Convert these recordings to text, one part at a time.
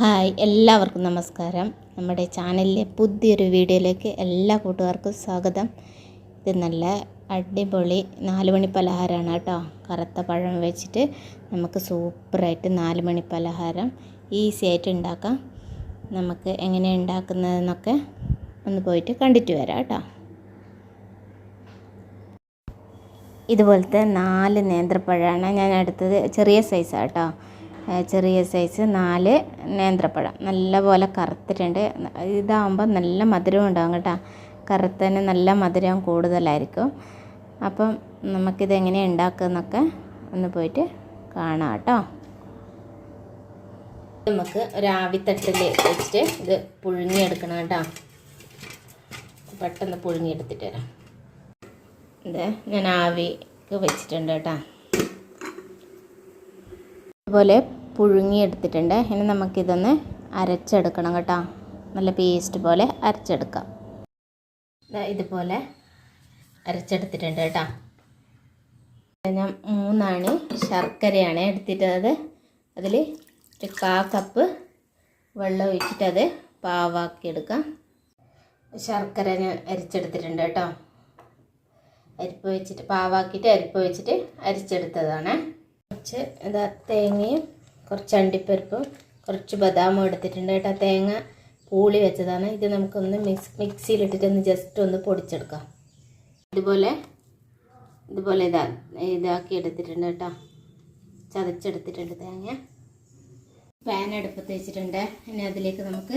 Hi എല്ലാവർക്കും നമസ്കാരം. നമ്മുടെ ചാനലിലെ പുതിയൊരു വീഡിയോയിലേക്ക് എല്ലാ കൂട്ടുകാർക്കും സ്വാഗതം. ഇത് നല്ല അടിപൊളി നാലുമണി പലഹാരമാണ് കേട്ടോ. കറുത്ത പഴം വെച്ചിട്ട് നമുക്ക് സൂപ്പറായിട്ട് നാലുമണി പലഹാരം ഈസി ആയിട്ട് ഉണ്ടാക്കാം. നമുക്ക് എങ്ങനെ ഉണ്ടാക്കുന്നതെന്നൊക്കെ ഒന്ന് പോയിട്ട് കണ്ടിട്ട് വരാം കേട്ടോ. ഇതുപോലത്തെ നാല് നേന്ത്രപ്പഴമാണ് ഞാൻ എടുത്തത്. ചെറിയ സൈസാണ് കേട്ടോ. ചെറിയ സൈസ് നാല് നേന്ത്രപ്പഴം. നല്ലപോലെ കറുത്തിട്ടുണ്ട്. ഇതാകുമ്പോൾ നല്ല മധുരം ഉണ്ടാകും കേട്ടോ. കറുത്തതിന് നല്ല മധുരം കൂടുതലായിരിക്കും. അപ്പം നമുക്കിത് എങ്ങനെ ഉണ്ടാക്കുന്നൊക്കെ ഒന്ന് പോയിട്ട് കാണാം കേട്ടോ. നമുക്ക് ഒരു ആവിത്തട്ടിൽ വെച്ചിട്ട് ഇത് പുഴുങ്ങിയെടുക്കണം കേട്ടോ. പെട്ടെന്ന് പുഴുങ്ങിയെടുത്തിട്ട് വരാം. ഇത് ഞാൻ ആവിക്ക് വെച്ചിട്ടുണ്ട് കേട്ടോ. അതുപോലെ പുഴുങ്ങിയെടുത്തിട്ടുണ്ട്. ഇനി നമുക്കിതൊന്ന് അരച്ചെടുക്കണം കേട്ടോ. നല്ല പേസ്റ്റ് പോലെ അരച്ചെടുക്കാം. ഇതുപോലെ അരച്ചെടുത്തിട്ടുണ്ട് കേട്ടോ. ഞാൻ മൂന്നാണ് ശർക്കരയാണ് എടുത്തിട്ടത്. അതിൽ ഒരു കാ കപ്പ് വെള്ളം ഒഴിച്ചിട്ടത് പാവാക്കി എടുക്കാം. ശർക്കര ഞാൻ അരിച്ചെടുത്തിട്ടുണ്ട് കേട്ടോ. അരിപ്പ് വെച്ചിട്ട് പാവാക്കിയിട്ട് അരിപ്പ് വെച്ചിട്ട് അരിച്ചെടുത്തതാണ്. കുറച്ച് ഇതാ തേങ്ങയും കുറച്ച് അണ്ടിപ്പരിപ്പും കുറച്ച് ബദാമും എടുത്തിട്ടുണ്ട് കേട്ടോ. തേങ്ങ പൂളി വെച്ചതാണ്. ഇത് നമുക്കൊന്ന് മിക്സ് മിക്സിയിലിട്ടിട്ട് ഒന്ന് ജസ്റ്റ് ഒന്ന് പൊടിച്ചെടുക്കാം. ഇതുപോലെ ഇതുപോലെ ഇതാ ഇതാക്കി എടുത്തിട്ടുണ്ട് കേട്ടോ. ചതച്ചെടുത്തിട്ടുണ്ട് തേങ്ങ. പാൻ അടുപ്പത്ത് വെച്ചിട്ടുണ്ട്. ഇനി അതിലേക്ക് നമുക്ക്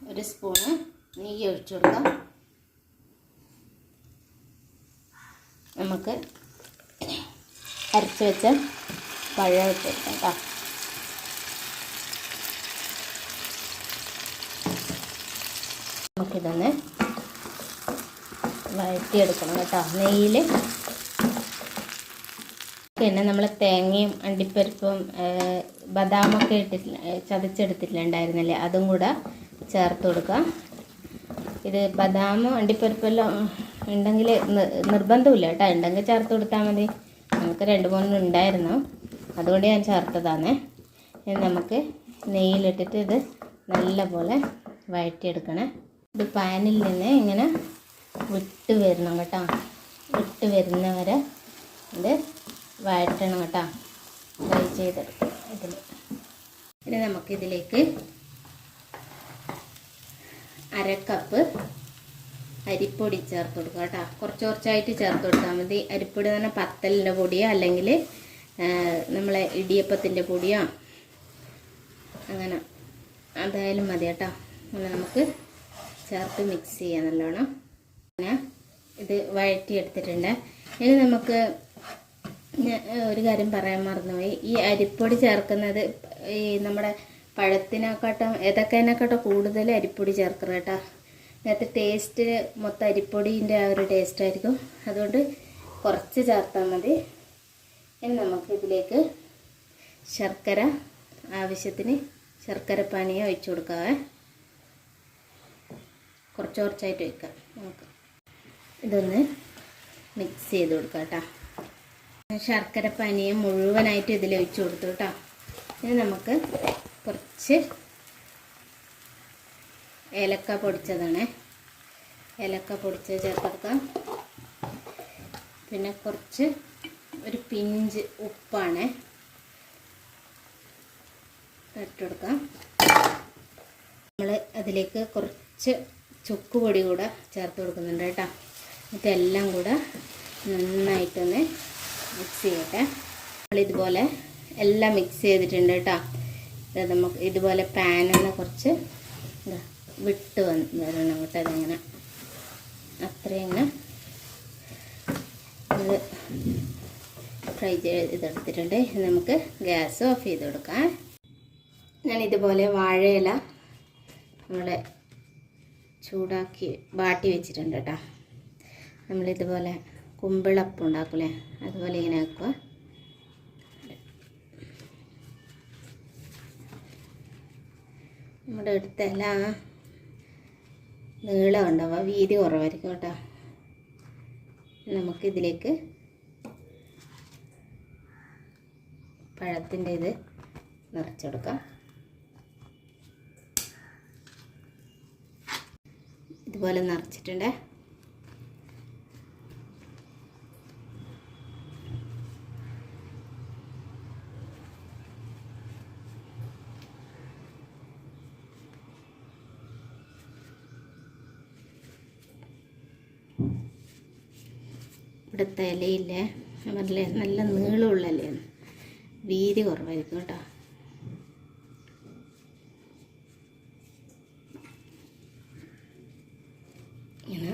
ഒരു സ്പൂണ് നെയ്യ് ഒഴിച്ചു കൊടുക്കാം. നമുക്ക് അരച്ച് വെച്ച പഴം ഇട്ടെടുക്കാം കേട്ടോ. നമുക്കിതൊന്ന് വഴറ്റിയെടുക്കണം കേട്ടോ. നെയ്യിൽ പിന്നെ നമ്മൾ തേങ്ങയും അണ്ടിപ്പരിപ്പും ബദാമൊക്കെ ഇട്ടിട്ടില്ല ചതച്ചെടുത്തിട്ടുണ്ടായിരുന്നില്ലേ? അതും കൂടെ ചേർത്ത് കൊടുക്കുക. ഇത് ബദാമും അണ്ടിപ്പരിപ്പെല്ലാം ഉണ്ടെങ്കിൽ നിർബന്ധമില്ല കേട്ടോ. ഉണ്ടെങ്കിൽ ചേർത്ത് കൊടുത്താൽ മതി. നമുക്ക് രണ്ട് മൂന്ന് ഉണ്ടായിരുന്നു. അതുകൊണ്ട് ഞാൻ ചേർത്തതാണ്. നമുക്ക് നെയ്യിലിട്ടിട്ട് ഇത് നല്ലപോലെ വഴറ്റിയെടുക്കണേ. ഇത് പാനിൽ നിന്ന് ഇങ്ങനെ വിട്ട് വരണം കേട്ടോ. വിട്ട് വരുന്നവരെ ഇത് വഴറ്റണം കേട്ടോ. ഫ്രൈ ചെയ്തെടുക്കണം ഇതിൽ ഇനി നമുക്കിതിലേക്ക് അര കപ്പ് അരിപ്പൊടി ചേർത്ത് കൊടുക്കുക കേട്ടോ. കുറച്ച് കുറച്ചായിട്ട് ചേർത്ത് കൊടുത്താൽ മതി. അരിപ്പൊടി എന്ന് പറഞ്ഞാൽ പത്തലിന്റെ പൊടിയോ അല്ലെങ്കിൽ നമ്മളെ ഇടിയപ്പത്തിന്റെ പൊടിയോ. അങ്ങനെ. അതായാലും മതി കേട്ടോ. അങ്ങനെ നമുക്ക് ചേർത്ത് മിക്സ് ചെയ്യാം നല്ലോണം. പിന്നെ ഇത് വഴറ്റി എടുത്തിട്ടുണ്ട് ഇനി നമുക്ക് ഒരു കാര്യം പറയാൻ മറന്നുപോയി. ഈ അരിപ്പൊടി ചേർക്കുന്നത് ഈ നമ്മുടെ പഴത്തിനെക്കാട്ടും ഏതൊക്കെനെക്കാട്ടും കൂടുതൽ അരിപ്പൊടി ചേർക്കണം കേട്ടോ. അതിനകത്ത് ടേസ്റ്റ് മൊത്തം അരിപ്പൊടീന്റെ ആ ഒരു ടേസ്റ്റായിരിക്കും അതുകൊണ്ട് കുറച്ച് ചേർത്താൽ മതി. ഇനി നമുക്ക് ഇതിലേക്ക് ശർക്കര ആവശ്യത്തിന് ശർക്കര പാനീയം ഒഴിച്ചു കൊടുക്കാവേ. കുറച്ച് കുറച്ചായിട്ട് വയ്ക്കാം നമുക്ക് ഇതൊന്ന് മിക്സ് ചെയ്ത് കൊടുക്കാം കേട്ടോ. ശർക്കര പാനീയം മുഴുവനായിട്ട് ഇതിൽ ഒഴിച്ചു കൊടുത്തു കേട്ടോ. ഇനി നമുക്ക് കുറച്ച് ഏലക്ക പൊടിച്ചതാണ്. ഏലക്ക പൊടിച്ച് ചേർത്തെടുക്കാം പിന്നെ കുറച്ച് ഒരു പിഞ്ച് ഉപ്പാണ്. ഇട്ടെടുക്കാം. നമ്മൾ അതിലേക്ക് കുറച്ച് ചുക്ക് പൊടി കൂടെ ചേർത്ത് കൊടുക്കുന്നുണ്ട് കേട്ടോ. ഇതെല്ലാം കൂടെ നന്നായിട്ടൊന്ന് മിക്സ് ചെയ്യട്ടെ. നമ്മളിതുപോലെ എല്ലാം മിക്സ് ചെയ്തിട്ടുണ്ട് കേട്ടോ. നമുക്ക് ഇതുപോലെ പാനിൽ നിന്ന് കുറച്ച് വിട്ട് വന്ന് വരണം കേട്ടോ അതിങ്ങനെ. അത്രയും ഫ്രൈ ചെയ്തെടുത്തിട്ടുണ്ട് നമുക്ക് ഗ്യാസ് ഓഫ് ചെയ്ത് കൊടുക്കാം. ഞാൻ ഇതുപോലെ വാഴയില നമ്മൾ ചൂടാക്കി ബാട്ടി വെച്ചിട്ടുണ്ട് കേട്ടോ. നമ്മളിതുപോലെ കുമ്പിളപ്പം ഉണ്ടാക്കൂലേ? അതുപോലെ ഇങ്ങനെ ആക്കുക നമ്മുടെ അടുത്തല്ല നീളം ഉണ്ടാവുക. വീതി കുറവായിരിക്കും കേട്ടോ. നമുക്കിതിലേക്ക് പഴത്തിന്റെ ഇത് നിറച്ചെടുക്കാം ഇതുപോലെ നിറച്ചിട്ടുണ്ട്. ഇവിടുത്തെ ഇലയില്ലേ? നല്ല നീളമുള്ള ഇലയാണ്. വീതി കുറവായിരിക്കും കേട്ടോ ഇങ്ങനെ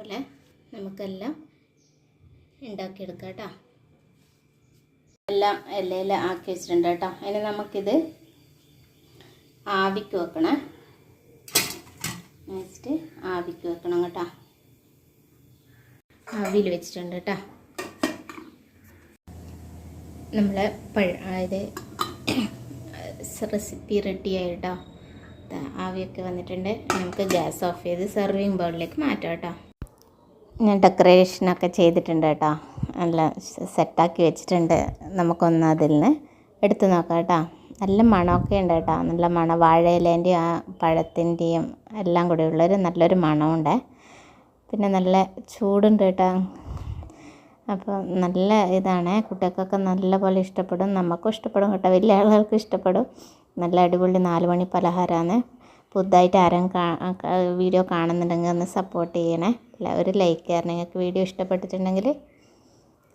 ഇതുപോലെ നമുക്കെല്ലാം ഉണ്ടാക്കിയെടുക്കാം കേട്ടോ എല്ലാം ഇലയിൽ ആക്കി വെച്ചിട്ടുണ്ട് കേട്ടോ. അതിന് നമുക്കിത് ആവിക്ക് വെക്കണേ. നെക്സ്റ്റ് ആവിക്ക് വെക്കണം കേട്ടോ. ആവിയിൽ വെച്ചിട്ടുണ്ട് കേട്ടോ. നമ്മളെ പഴ ഇത് റെസിപ്പി റെഡി ദാ ആവിയൊക്കെ വന്നിട്ടുണ്ട്. നമുക്ക് ഗ്യാസ് ഓഫ് ചെയ്ത് സെർവിങ് ബൗളിലേക്ക് മാറ്റാം കേട്ടോ. ഞാൻ ഡെക്കറേഷനൊക്കെ ചെയ്തിട്ടുണ്ട് കേട്ടോ. നല്ല സെറ്റാക്കി വെച്ചിട്ടുണ്ട്. നമുക്കൊന്ന് അതിൽ നിന്ന് എടുത്ത് നോക്കാം കേട്ടോ. നല്ല മണമൊക്കെ ഉണ്ട് കേട്ടോ. നല്ല മണം വാഴയിലേന്റെയും ആ പഴത്തിന്റെയും എല്ലാം കൂടി ഉള്ളൊരു നല്ലൊരു മണമുണ്ട്. പിന്നെ നല്ല ചൂടുണ്ട് കേട്ടോ. അപ്പോൾ നല്ല ഇതാണ്. കുട്ടികൾക്കൊക്കെ നല്ല പോലെ ഇഷ്ടപ്പെടും. നമുക്കും ഇഷ്ടപ്പെടും കേട്ടോ. വലിയ ആളുകൾക്ക് ഇഷ്ടപ്പെടും. നല്ല അടിപൊളി നാലുമണി പലഹാരമാണ്. പുതുതായിട്ട് ആരും വീഡിയോ കാണുന്നുണ്ടെങ്കിൽ ഒന്ന് സപ്പോർട്ട് ചെയ്യണേ. ഒരു ലൈക്ക് തരണം നിങ്ങൾക്ക് വീഡിയോ ഇഷ്ടപ്പെട്ടിട്ടുണ്ടെങ്കിൽ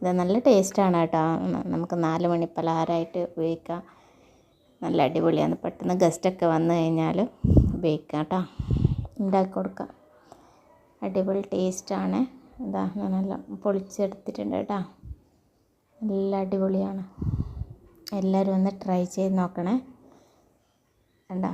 ഇത് നല്ല ടേസ്റ്റാണ് കേട്ടോ. നമുക്ക് നാല് മണി പലഹാരമായിട്ട് ഉപയോഗിക്കാം. നല്ല അടിപൊളിയാണ്. പെട്ടെന്ന് ഗസ്റ്റൊക്കെ വന്നു കഴിഞ്ഞാൽ ഉപയോഗിക്കാം കേട്ടോ. ഉണ്ടാക്കി കൊടുക്കാം. അടിപൊളി ടേസ്റ്റാണ് ഇതാ നല്ല പൊളിച്ചെടുത്തിട്ടുണ്ട് കേട്ടോ. നല്ല അടിപൊളിയാണ്. എല്ലാവരും ഒന്ന് ട്രൈ ചെയ്ത് നോക്കണേ. കണ്ടോ?